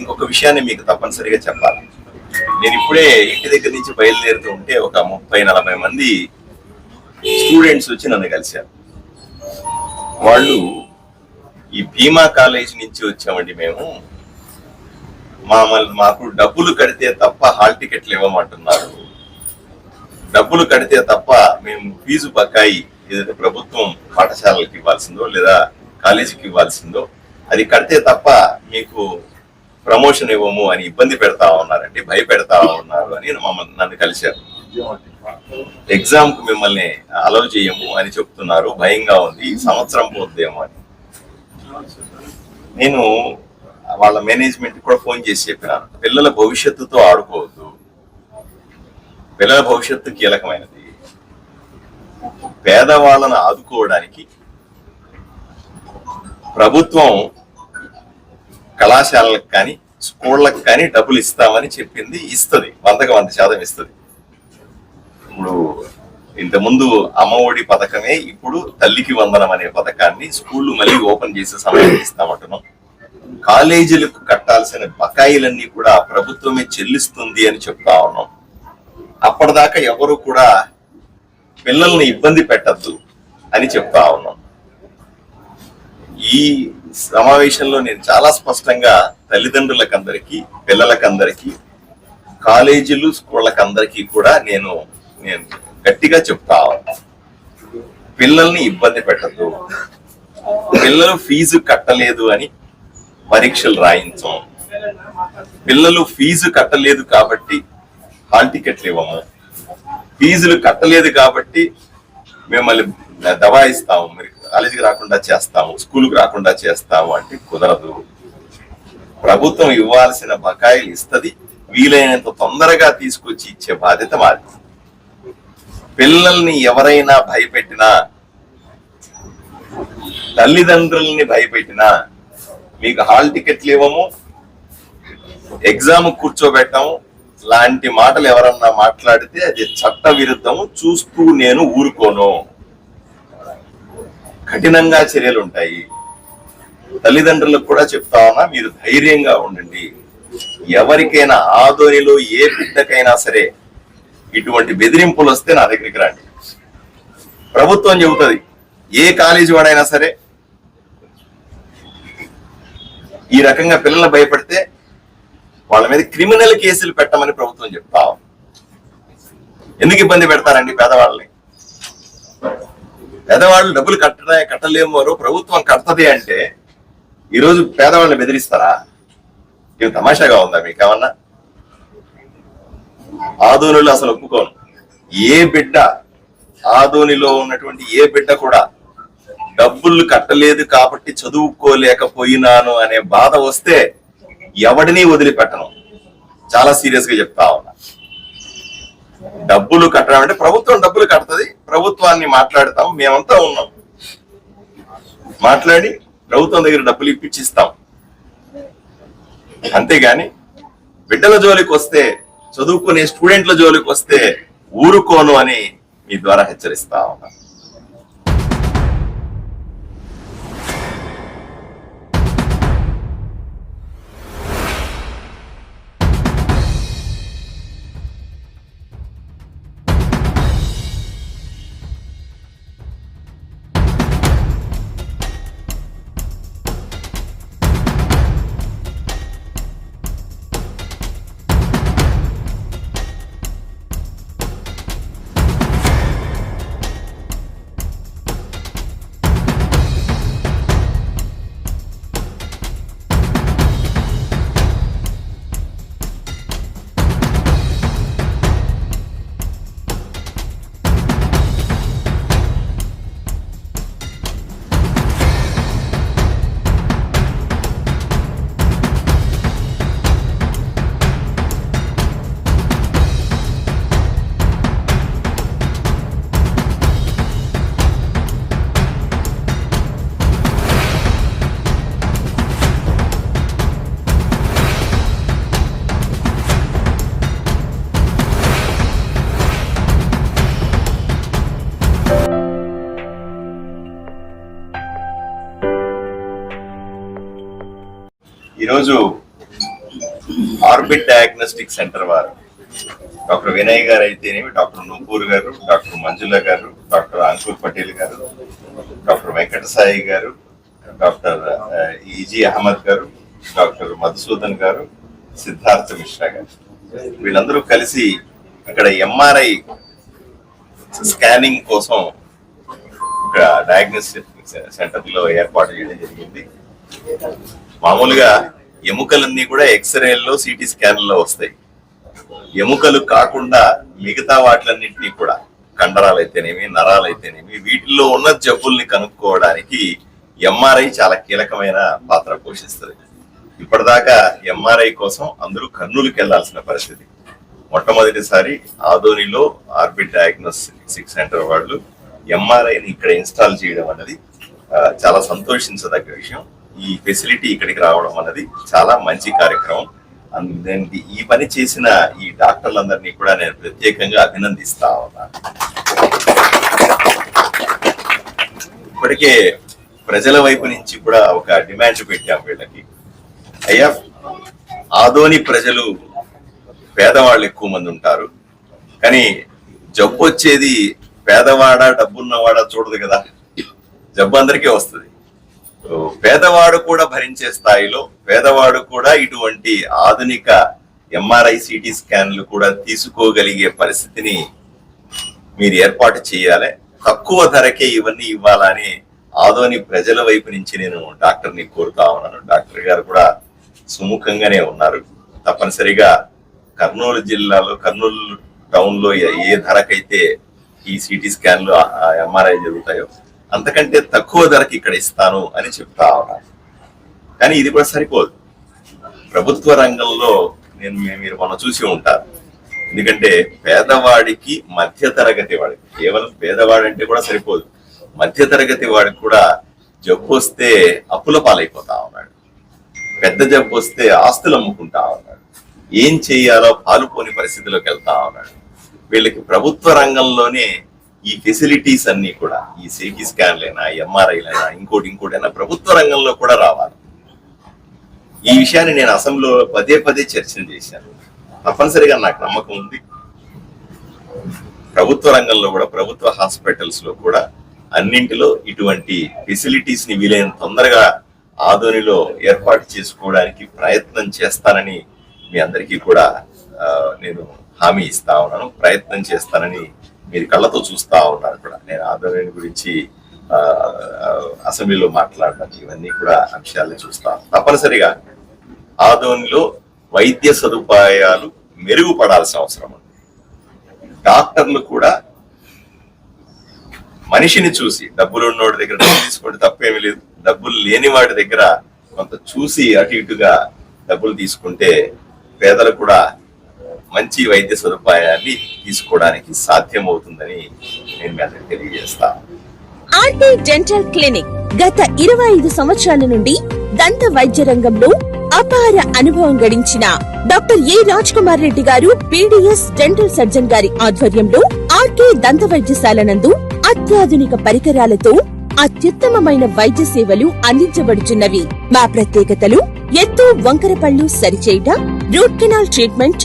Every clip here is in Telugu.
ఇంకొక విషయాన్ని మీకు తప్పనిసరిగా చెప్పాలి. నేను ఇప్పుడే ఇంటి దగ్గర నుంచి బయలుదేరుతూ ఉంటే ఒక ముప్పై నలభై మంది స్టూడెంట్స్ వచ్చి నన్ను కలిశారు. వాళ్ళు ఈ భీమా కాలేజ్ నుంచి వచ్చామండి మేము. మామూలు మాకు డబ్బులు కడితే తప్ప హాల్ టికెట్లు ఇవ్వమంటున్నారు. డబ్బులు కడితే తప్ప మేము ఫీజు బకాయి ఏదైతే ప్రభుత్వం పాఠశాలలకు ఇవ్వాల్సిందో లేదా కాలేజీకి ఇవ్వాల్సిందో అది కడితే తప్ప మీకు ప్రమోషన్ ఇవ్వము అని ఇబ్బంది పెడతా ఉన్నారండి భయపెడతా ఉన్నారు అని మమ్మల్ని నన్ను కలిశారు. ఎగ్జామ్కు మిమ్మల్ని అలౌ చేయము అని చెప్తున్నారు భయంగా ఉంది ఈ సంవత్సరం పోద్దేమో అని. నేను వాళ్ళ మేనేజ్మెంట్ కూడా ఫోన్ చేసి చెప్పినాను పిల్లల భవిష్యత్తుతో ఆడుకోవద్దు. పిల్లల భవిష్యత్తు కీలకమైనది. పేదవాళ్ళను ఆదుకోవడానికి ప్రభుత్వం కళాశాలలకు కానీ స్కూళ్ళకి కానీ డబ్బులు ఇస్తామని చెప్పింది ఇస్తుంది. వందకు వంద శాతం ఇస్తుంది. ఇప్పుడు ఇంతకుముందు అమ్మఒడి పథకమే ఇప్పుడు తల్లికి వందనం అనే పథకాన్ని స్కూళ్ళు మళ్ళీ ఓపెన్ చేసే సమయం ఇస్తామంటున్నాం. కాలేజీలకు కట్టాల్సిన బకాయిలన్నీ కూడా ప్రభుత్వమే చెల్లిస్తుంది అని చెప్తా ఉన్నాం. అప్పటిదాకా ఎవరు కూడా పిల్లల్ని ఇబ్బంది పెట్టద్దు అని చెప్తా ఉన్నాం. ఈ సమావేశంలో నేను చాలా స్పష్టంగా తల్లిదండ్రులకందరికీ పిల్లలకందరికీ కాలేజీలు స్కూళ్ళకందరికీ కూడా నేను నేను గట్టిగా చెప్తా పిల్లల్ని ఇబ్బంది పెట్టద్దు. పిల్లలు ఫీజు కట్టలేదు అని పరీక్షలు రాయించం. పిల్లలు ఫీజు కట్టలేదు కాబట్టి హాల్ టికెట్లు ఇవ్వము. ఫీజులు కట్టలేదు కాబట్టి మిమ్మల్ని దబాయిస్తాము. మీరు కాలేజీకి రాకుండా చేస్తాము స్కూల్కి రాకుండా చేస్తాము అంటే కుదరదు. ప్రభుత్వం ఇవ్వాల్సిన బకాయిలు ఇస్తుంది వీలైనంత తొందరగా తీసుకొచ్చి ఇచ్చే బాధ్యత మాది. పిల్లల్ని ఎవరైనా భయపెట్టినా తల్లిదండ్రుల్ని భయపెట్టినా మీకు హాల్ టికెట్లు ఇవ్వము ఎగ్జామ్ కూర్చోబెట్టము లాంటి మాటలు ఎవరన్నా మాట్లాడితే అది చట్ట విరుద్ధము చూస్తూ నేను ఊరుకోను. కఠినంగా చర్యలు ఉంటాయి తల్లిదండ్రులకు కూడా చెప్తా ఉన్నా మీరు ధైర్యంగా ఉండండి. ఎవరికైనా ఆధోనిలో ఏ బిడ్డకైనా సరే ఇటువంటి బెదిరింపులు వస్తే నా దగ్గరికి రండి. ప్రభుత్వం చెబుతుంది ఏ కాలేజీ వాడైనా సరే ఈ రకంగా పిల్లలు భయపడితే వాళ్ళ మీద క్రిమినల్ కేసులు పెట్టమని ప్రభుత్వం చెప్తా ఎందుకు ఇబ్బంది పెడతారండి పేదవాళ్ళని? పేదవాళ్ళు డబ్బులు కట్టడా వారు ప్రభుత్వం కడతది అంటే ఈరోజు పేదవాళ్ళని బెదిరిస్తారా? ఇది తమాషాగా ఉందా మీకు ఏమన్నా ఆదోనిలో అసలు ఒప్పుకోను. ఏ బిడ్డ ఆదోనిలో ఉన్నటువంటి ఏ బిడ్డ కూడా డబ్బులు కట్టలేదు కాబట్టి చదువుకోలేకపోయినాను అనే బాధ వస్తే ఎవడిని వదిలిపెట్టను? చాలా సీరియస్గా చెప్తా ఉన్నా. డబ్బులు కట్టడం అంటే ప్రభుత్వం డబ్బులు కడుతుంది ప్రభుత్వాన్ని మాట్లాడతాం మేమంతా ఉన్నాం. మాట్లాడి ప్రభుత్వం దగ్గర డబ్బులు ఇప్పించిస్తాం అంతేగాని బిడ్డల జోలికి వస్తే చదువుకునే స్టూడెంట్ల జోలికి వస్తే ఊరుకోను అని మీ ద్వారా హెచ్చరిస్తా ఉన్నాను ఈరోజు ఆర్బిట్ డయాగ్నోస్టిక్ సెంటర్ వారు డాక్టర్ వినయ్ గారు అయితేనేమి డాక్టర్ నూపూర్ గారు డాక్టర్ మంజుల గారు డాక్టర్ అంకుర్ పటేల్ గారు డాక్టర్ వెంకటసాయి గారు డాక్టర్ ఈజీ అహ్మద్ గారు డాక్టర్ మధుసూదన్ గారు సిద్ధార్థ మిశ్రా గారు. వీళ్ళందరూ కలిసి ఇక్కడ ఎంఆర్ఐ స్కానింగ్ కోసం ఒక డయాగ్నోస్టిక్ సెంటర్లో ఏర్పాటు చేయడం జరిగింది. మామూలుగా ఎముకలన్నీ కూడా ఎక్స్రేల్లో సిటీ స్కాన్లో వస్తాయి. ఎముకలు కాకుండా మిగతా వాటిలన్నింటినీ కూడా కండరాలు అయితేనేమి నరాలు అయితేనేమి వీటిల్లో ఉన్న జబ్బుల్ని కనుక్కోవడానికి ఎంఆర్ఐ చాలా కీలకమైన పాత్ర పోషిస్తుంది. ఇప్పటిదాకా ఎంఆర్ఐ కోసం అందరూ కర్నూలుకి వెళ్ళాల్సిన పరిస్థితి. మొట్టమొదటిసారి ఆదోనిలో ఆర్బిట్ డయాగ్నోస్టిక్ సెంటర్ వాళ్ళు ఎంఆర్ఐని ఇక్కడ ఇన్స్టాల్ చేయడం అన్నది చాలా సంతోషించదగ్గ విషయం. ఈ ఫెసిలిటీ ఇక్కడికి రావడం అన్నది చాలా మంచి కార్యక్రమం. అండ్ ఈ పని చేసిన ఈ డాక్టర్లందరినీ కూడా నేను ప్రత్యేకంగా అభినందిస్తా ఉన్నాను ఇప్పటికే ప్రజల వైపు నుంచి కూడా ఒక డిమాండ్ పెట్టాం వీళ్ళకి. అయ్యా ఆదోని ప్రజలు పేదవాళ్ళు ఎక్కువ మంది ఉంటారు. కానీ జబ్బు వచ్చేది పేదవాడ డబ్బున్నవాడ చూడదు కదా. జబ్బు అందరికీ వస్తుంది. పేదవాడు కూడా భరించే స్థాయిలో పేదవాడు కూడా ఇటువంటి ఆధునిక ఎంఆర్ఐ సిటీ స్కాన్లు కూడా తీసుకోగలిగే పరిస్థితిని మీరు ఏర్పాటు చేయాలి. తక్కువ ధరకే ఇవన్నీ ఇవ్వాలని ఆదోని ప్రజల వైపు నుంచి నేను డాక్టర్ని కోరుతా ఉన్నాను. డాక్టర్ గారు కూడా సుముఖంగానే ఉన్నారు. తప్పనిసరిగా కర్నూలు జిల్లాలో కర్నూలు టౌన్లో ఏ ఏ ధరకైతే ఈ సిటీ స్కాన్లు ఎంఆర్ఐ జరుగుతాయో అంతకంటే తక్కువ ధరకి ఇక్కడ ఇస్తాను అని చెప్తా ఉన్నారు. కానీ ఇది కూడా సరిపోదు. ప్రభుత్వ రంగంలో నేను మీరు మనం చూసి ఉంటారు. ఎందుకంటే పేదవాడికి మధ్య తరగతి వాడికి కేవలం పేదవాడంటే కూడా సరిపోదు. మధ్య తరగతి వాడికి కూడా జబ్బు వస్తే అప్పుల పాలైపోతా ఉన్నాడు. పెద్ద జబ్బు వస్తే ఆస్తులు అమ్ముకుంటా ఉన్నాడు. ఏం చేయాలో పాలుపోని పరిస్థితిలోకి వెళ్తా ఉన్నాడు. వీళ్ళకి ప్రభుత్వ రంగంలోనే ఈ ఫెసిలిటీస్ అన్ని కూడా ఈ సిటీ స్కాన్లైనా ఎంఆర్ఐలైనా ఇంకోటి ఇంకోటైనా ప్రభుత్వ రంగంలో కూడా రావాలి. ఈ విషయాన్ని నేను అసెంబ్లీలో పదే పదే చర్చలు చేశాను. తప్పనిసరిగా నాకు నమ్మకం ఉంది. ప్రభుత్వ రంగంలో కూడా ప్రభుత్వ హాస్పిటల్స్లో కూడా అన్నింటిలో ఇటువంటి ఫెసిలిటీస్ని వీలైన తొందరగా ఆధోనిలో ఏర్పాటు చేసుకోవడానికి ప్రయత్నం చేస్తానని మీ అందరికీ కూడా నేను హామీ ఇస్తా ఉన్నాను. ప్రయత్నం చేస్తానని మీరు కళ్ళతో చూస్తూ ఉన్నారు కూడా. నేను ఆదోని గురించి అసెంబ్లీలో మాట్లాడడం ఇవన్నీ కూడా అంశాలను చూస్తాను తప్పనిసరిగా ఆదోనిలో వైద్య సదుపాయాలు మెరుగుపడాల్సిన అవసరం ఉంది. డాక్టర్లు కూడా మనిషిని చూసి డబ్బులు ఉన్నోడి దగ్గర డబ్బులు తీసుకోండి తప్పేమీ లేదు. డబ్బులు లేని వాడి దగ్గర కొంత చూసి అటు ఇటుగా డబ్బులు తీసుకుంటే పేదలు కూడా మంచి వైద్య సదుపాయాన్ని తీసుకోవడానికి సాధ్యమవుతుందని నేను మీ అందరికి తెలియజేస్తాను ఆర్టీ డెంటల్ క్లినిక్ గత ఇరవై ఐదు సంవత్సరాల నుండి దంత వైద్య రంగంలో అపార అనుభవం గడించిన doctor A Raj Kumar Reddy garu BDS dental surgeon గారి ఆధ్వర్యంలో ఆర్కే దంత వైద్యశాల నందు అత్యాధునిక పరికరాలతో అత్యుత్తమమైన వైద్య సేవలు అందించబడుచున్నవి. మా ప్రత్యేకతలు ఎత్తు వంకర పళ్ళు సరిచేయుట root canal treatment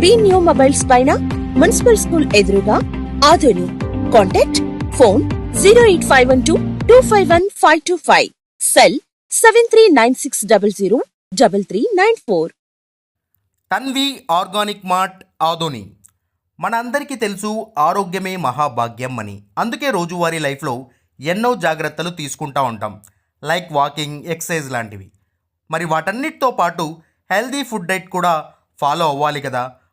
B new mobiles పైన మున్సిపల్ స్కూల్ ఎదురుగా Adoni. Contact phone zero eight five one two two five one five two five. Cell seven three nine six double zero double three nine four. Tanvi organic mart Adoni మనందరికీ తెలుసు ఆరోగ్యమే మహాభాగ్యం అని. అందుకే రోజువారీ లైఫ్లో ఎన్నో జాగ్రత్తలు తీసుకుంటా ఉంటాం. లైక్ వాకింగ్ ఎక్సర్సైజ్ లాంటివి. మరి వాటన్నిటితో పాటు హెల్దీ ఫుడ్ డైట్ కూడా ఫాలో అవ్వాలి కదా.